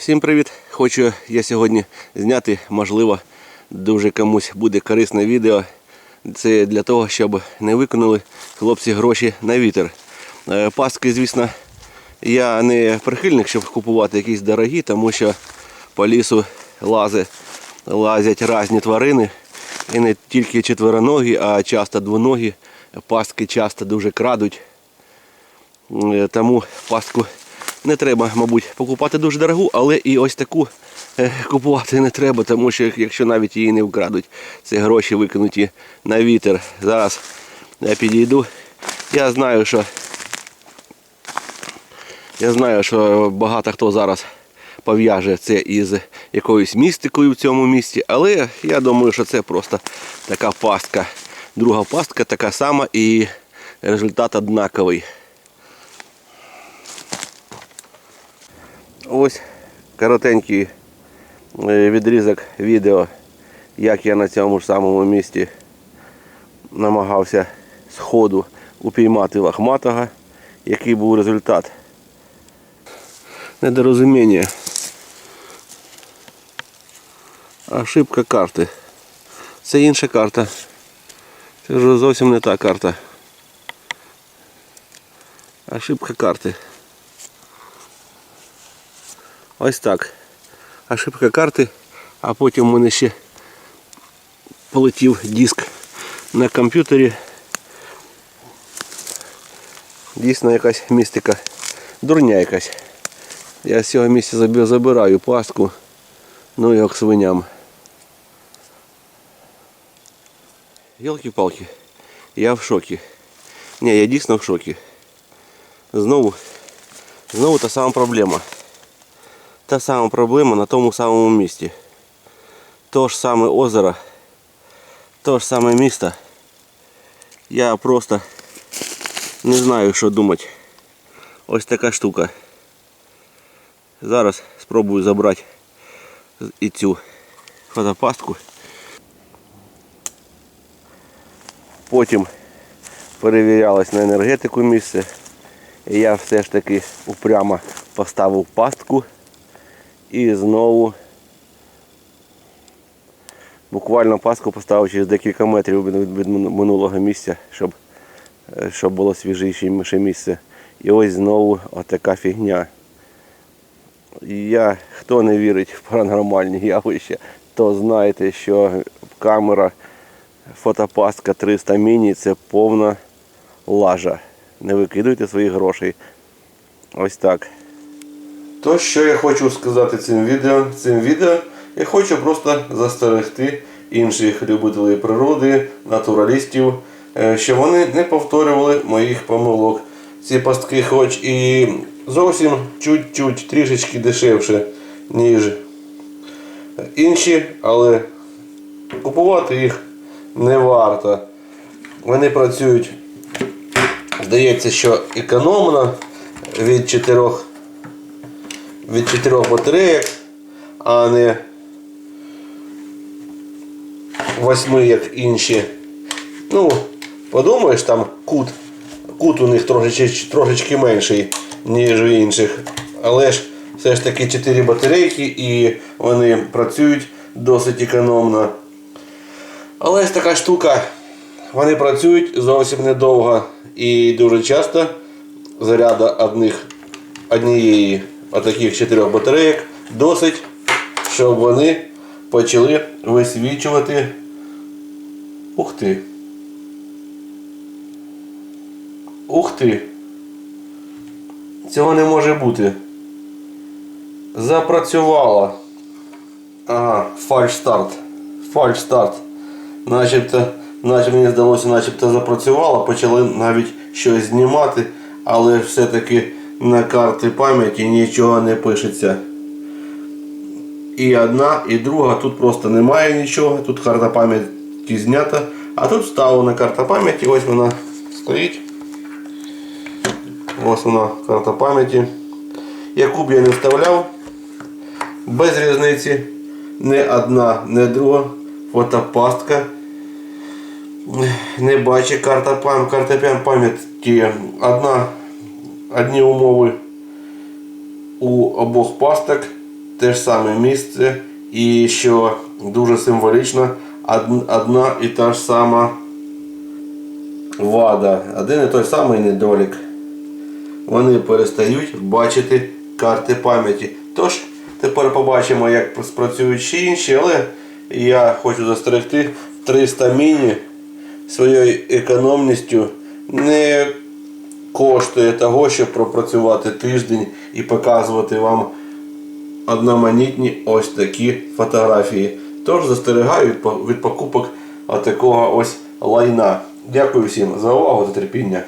Всім привіт! Хочу я сьогодні зняти, можливо, дуже комусь буде корисне відео. Це для того, щоб не виконали хлопці гроші на вітер. Е, Паски, звісно, я не прихильник, щоб купувати якісь дорогі, тому що по лісу лази, лазять різні тварини. І не тільки четвероногі, а часто двоногі. Паски часто дуже крадуть. Е, Тому пастку не треба, мабуть, покупати дуже дорогу, але і ось таку е, купувати не треба, тому що якщо навіть її не вкрадуть, це гроші викинуті на вітер. Зараз я підійду. Я знаю, що я знаю, що багато хто зараз пов'яже це із якоюсь містикою в цьому місті, але я думаю, що це просто така пастка. Друга пастка така сама і результат однаковий. Ось коротенький е, відрізок відео, як я на цьому ж самому місці намагався з ходу упіймати лохматого, який був результат. Недорозуміння. Ошибка карти. Це інша карта. Це вже зовсім не та карта. Ошибка карти. Ось так. Ошибка карти, а потім у мене ще полетів диск на комп'ютері. Дійсно якась містика. Дурня якась. Я з цього місця заби- забираю пастку. Ну як свиням. Йолки-палки. Я в шокі. Ні, я дійсно в шокі. Знову, знову та сама проблема Та сама проблема на тому самому місці. То ж саме озеро, то ж саме місто. Я просто не знаю, що думати. Ось така штука. Зараз спробую забрати і цю фотопастку. Потім перевірялось на енергетику місце. І я все ж таки упрямо поставив пастку. І знову буквально паску поставив через декілька метрів від, минулого місця, щоб, е, щоб було свіжіше місце. І ось знову отака фігня. Я, хто не вірить в паранормальні явища, то знаєте, що камера фотопастка 300 міні це повна лажа. Не викидуйте своїх грошей. Ось так. То, що я хочу сказати цим відео, цим відео я хочу просто застерегти інших любителів природи, натуралістів, е, щоб вони не повторювали моїх помилок. Ці пастки хоч і зовсім чуть-чуть трішечки дешевше, ніж інші, але купувати їх не варто. Вони працюють, здається, що економно від 4 від 4 батареїк, а не 8, як інші. Ну, подумаєш, там кут, кут у них трошечки, трошечки менший, ніж у інших. Але ж все ж таки 4 батарейки і вони працюють досить економно. Але ж така штука, вони працюють зовсім недовго і дуже часто заряда одних, однієї отаких чотирьох батарейок досить, щоб вони почали висвічувати. Ух ти. Ух ти. Цього не може бути. Запрацювала. Ага, фальш старт. Фальш старт. Начебто, наче мені здалося, начебто запрацювала, почали навіть щось знімати, але все-таки на карти пам'яті нічого не пишеться. І одна, і друга, тут просто немає нічого, тут карта пам'яті знята, а тут вставлена карта пам'яті, ось вона стоїть. Ось вона карта пам'яті. Яку б я не вставляв, без різниці. Не одна, не друга. Фотопастка. Не бачить карта пам'яті. Карта пам'яті одна одні умови у обох пасток. те ж саме місце, і що дуже символічно, одна і та ж сама вада, один і той самий недолік. Вони перестають бачити карти пам'яті. Тож, тепер побачимо, як спрацюють ще інші, але я хочу застерегти 300 міні своєю економністю не коштує того, щоб пропрацювати тиждень і показувати вам одноманітні ось такі фотографії. Тож застерігаю від, покупок такого ось лайна. Дякую всім за увагу та терпіння.